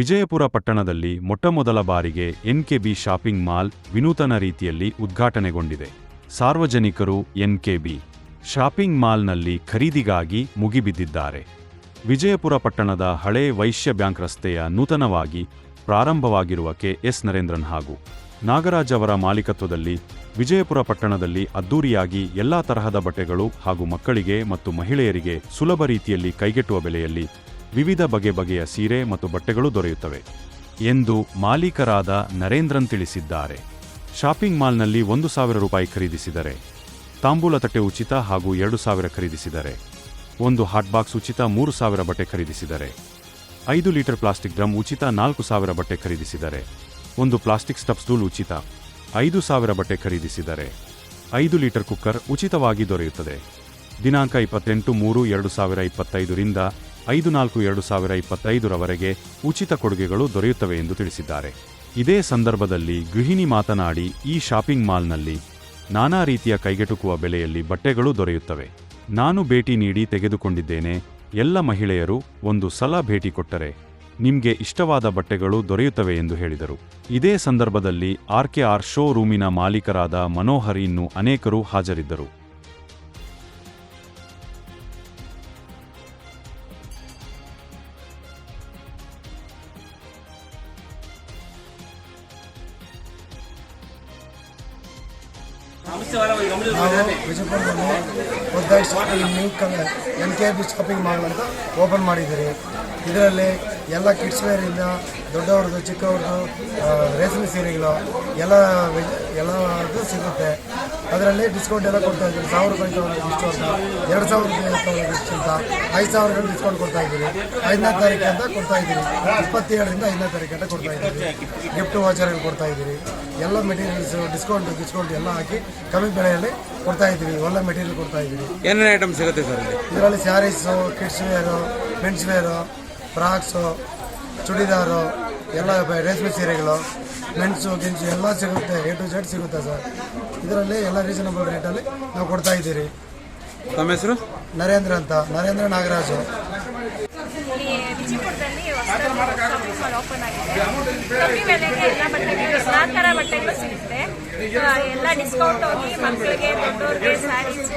ವಿಜಯಪುರ ಪಟ್ಟಣದಲ್ಲಿ ಮೊಟ್ಟಮೊದಲ ಬಾರಿಗೆ ಎನ್ಕೆಬಿ ಶಾಪಿಂಗ್ ಮಾಲ್ ವಿನೂತನ ರೀತಿಯಲ್ಲಿ ಉದ್ಘಾಟನೆಗೊಂಡಿದೆ. ಸಾರ್ವಜನಿಕರು ಎನ್ಕೆಬಿ ಶಾಪಿಂಗ್ ಮಾಲ್ನಲ್ಲಿ ಖರೀದಿಗಾಗಿ ಮುಗಿಬಿದ್ದಿದ್ದಾರೆ. ವಿಜಯಪುರ ಪಟ್ಟಣದ ಹಳೇ ವೈಶ್ಯ ಬ್ಯಾಂಕ್ ರಸ್ತೆಯ ನೂತನವಾಗಿ ಪ್ರಾರಂಭವಾಗಿರುವ ಕೆ ಎಸ್ ನರೇಂದ್ರನ್ ಹಾಗೂ ನಾಗರಾಜ್ ಅವರ ಮಾಲೀಕತ್ವದಲ್ಲಿ ವಿಜಯಪುರ ಪಟ್ಟಣದಲ್ಲಿ ಅದ್ದೂರಿಯಾಗಿ ಎಲ್ಲಾ ತರಹದ ಬಟ್ಟೆಗಳು ಹಾಗೂ ಮಕ್ಕಳಿಗೆ ಮತ್ತು ಮಹಿಳೆಯರಿಗೆ ಸುಲಭ ರೀತಿಯಲ್ಲಿ ಕೈಗೆಟುವ ಬೆಲೆಯಲ್ಲಿ ವಿವಿಧ ಬಗೆ ಬಗೆಯ ಸೀರೆ ಮತ್ತು ಬಟ್ಟೆಗಳು ದೊರೆಯುತ್ತವೆ ಎಂದು ಮಾಲೀಕರಾದ ನರೇಂದ್ರನ್ ತಿಳಿಸಿದ್ದಾರೆ. ಶಾಪಿಂಗ್ ಮಾಲ್ನಲ್ಲಿ ಒಂದು ಸಾವಿರ ರೂಪಾಯಿ ಖರೀದಿಸಿದರೆ, ತಾಂಬೂಲ ತಟ್ಟೆ ಉಚಿತ ಹಾಗೂ ಎರಡು ಸಾವಿರ ಖರೀದಿಸಿದರೆ, ಒಂದು ಹಾಟ್ ಬಾಕ್ಸ್ ಉಚಿತ ಮೂರು ಸಾವಿರ ಬಟ್ಟೆ ಖರೀದಿಸಿದರೆ, ಐದು ಲೀಟರ್ ಪ್ಲಾಸ್ಟಿಕ್ ಡ್ರಮ್ ಉಚಿತ ನಾಲ್ಕು ಸಾವಿರ ಬಟ್ಟೆ ಖರೀದಿಸಿದರೆ, ಒಂದು ಪ್ಲಾಸ್ಟಿಕ್ ಸ್ಟಪ್ ಸ್ಟೂಲ್ ಉಚಿತ ಐದು ಸಾವಿರ ಬಟ್ಟೆ ಖರೀದಿಸಿದರೆ, ಐದು ಲೀಟರ್ ಕುಕ್ಕರ್ ಉಚಿತವಾಗಿ ದೊರೆಯುತ್ತದೆ. ದಿನಾಂಕ ಇಪ್ಪತ್ತೆಂಟು ಮೂರು ಎರಡು ಸಾವಿರ ಇಪ್ಪತ್ತೈದರಿಂದ ಐದು ನಾಲ್ಕು ಎರಡು ಸಾವಿರ ಇಪ್ಪತ್ತೈದರವರೆಗೆ ಉಚಿತ ಕೊಡುಗೆಗಳು ದೊರೆಯುತ್ತವೆ ಎಂದು ತಿಳಿಸಿದ್ದಾರೆ. ಇದೇ ಸಂದರ್ಭದಲ್ಲಿ ಗೃಹಿಣಿ ಮಾತನಾಡಿ, ಈ ಶಾಪಿಂಗ್ ಮಾಲ್ನಲ್ಲಿ ನಾನಾ ರೀತಿಯ ಕೈಗೆಟುಕುವ ಬೆಲೆಯಲ್ಲಿ ಬಟ್ಟೆಗಳು ದೊರೆಯುತ್ತವೆ. ನಾನು ಭೇಟಿ ನೀಡಿ ತೆಗೆದುಕೊಂಡಿದ್ದೇನೆ. ಎಲ್ಲ ಮಹಿಳೆಯರು ಒಂದು ಸಲ ಭೇಟಿ ಕೊಟ್ಟರೆ ನಿಮಗೆ ಇಷ್ಟವಾದ ಬಟ್ಟೆಗಳು ದೊರೆಯುತ್ತವೆ ಎಂದು ಹೇಳಿದರು. ಇದೇ ಸಂದರ್ಭದಲ್ಲಿ ಆರ್ಕೆಆರ್ ಶೋ ರೂಮಿನ ಮಾಲೀಕರಾದ ಮನೋಹರ್ ಇನ್ನೂ ಅನೇಕರು ಹಾಜರಿದ್ದರು. ನಾವು ವಿಜಯಪುರದಲ್ಲಿ N K B shopping mall open ಮಾಡಿದ್ದೀರಿ. ಇದರಲ್ಲಿ ಎಲ್ಲ ಕಿಡ್ಸ್ ವೇರಿಂದ ದೊಡ್ಡವ್ರದ್ದು ಚಿಕ್ಕವ್ರದ್ದು ರೇಷ್ಮೆ ಸೀರೆಗಳು ಎಲ್ಲ ವೆಜ್ ಎಲ್ಲದು ಸಿಗುತ್ತೆ. ಅದರಲ್ಲಿ ಡಿಸ್ಕೌಂಟ್ ಎಲ್ಲ ಕೊಡ್ತಾ ಇದ್ದೀವಿ ಸಾವಿರ ರೂಪಾಯಿ ತಗೊಳ್ಳೋದು ಇಷ್ಟು ಅಂತ ಎರಡು ಸಾವಿರ ರೂಪಾಯಿ ಇಷ್ಟು ಅಂತ ಐದು ಸಾವಿರ ಡಿಸ್ಕೌಂಟ್ ಕೊಡ್ತಾ ಇದ್ದೀವಿ ಐದನೇ ತಾರೀಕು ಅಂತ ಕೊಡ್ತಾ ಇದ್ದೀವಿ ಇಪ್ಪತ್ತೇಳರಿಂದ ಐದನೇ ತಾರೀಕು ಅಂತ ಕೊಡ್ತಾ ಇದ್ದೀವಿ ಗಿಫ್ಟ್ ವಾಚರ್ಗಳು ಕೊಡ್ತಾ ಇದ್ದೀವಿ ಎಲ್ಲ ಮೆಟೀರಿಯಲ್ಸ್ ಡಿಸ್ಕೌಂಟ್ ಡಿಸ್ಕೌಂಟ್ ಎಲ್ಲ ಹಾಕಿ ಕಮ್ಮಿ ಬೆಲೆಯಲ್ಲಿ ಕೊಡ್ತಾ ಇದ್ದೀವಿ ಒಳ್ಳೆ ಮೆಟೀರಿಯಲ್ ಕೊಡ್ತಾ ಇದ್ದೀವಿ ಏನೇನು ಐಟಮ್ ಸಿಗುತ್ತೆ ಸರ್ ಇದರಲ್ಲಿ sarees kids wear men's wear frocks churidar ಎಲ್ಲ ಬ- ರೇಷ್ಮೆ ಸೀರೆಗಳು ಮೆಣಸು ಗಿಂಚು ಎಲ್ಲ ಸಿಗುತ್ತೆ ಎ ಟು ಜೆಡ್ ಸಿಗುತ್ತೆ ಸರ್. ಇದರಲ್ಲಿ ಎಲ್ಲ ರೀಸನಬಲ್ ರೇಟಲ್ಲಿ ನಾವು ಕೊಡ್ತಾ ಇದ್ದೀರಿ. ತಮ್ಮ ಹೆಸರು? ನರೇಂದ್ರ ಅಂತ. ನರೇಂದ್ರ ನಾಗರಾಜು. ವಿಜಯಪುರದಲ್ಲಿ ಓಪನ್ ಆಗಿದೆ. ಕಮ್ಮಿ ಬೆಲೆಗೆ ಎಲ್ಲ ಬಟ್ಟೆಗಳು ಎಲ್ಲಾ ತರ ಬಟ್ಟೆಗಳು ಸಿಗುತ್ತೆ. ಎಲ್ಲ ಡಿಸ್ಕೌಂಟ್ ಹೋಗಿ ಮಕ್ಕಳಿಗೆ ದೊಡ್ಡವ್ರಿಗೆ ಸ್ಯಾರೀಸ್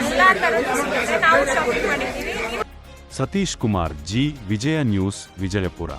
ಎಲ್ಲ ಥರದ್ದು ಸಿಗುತ್ತೆ. ನಾವು ಶಾಪಿಂಗ್ ಮಾಡಿದ್ದೀವಿ. ಸತೀಶ್ ಕುಮಾರ್ ಜಿ ವಿಜಯ ನ್ಯೂಸ್ ವಿಜಯಪುರ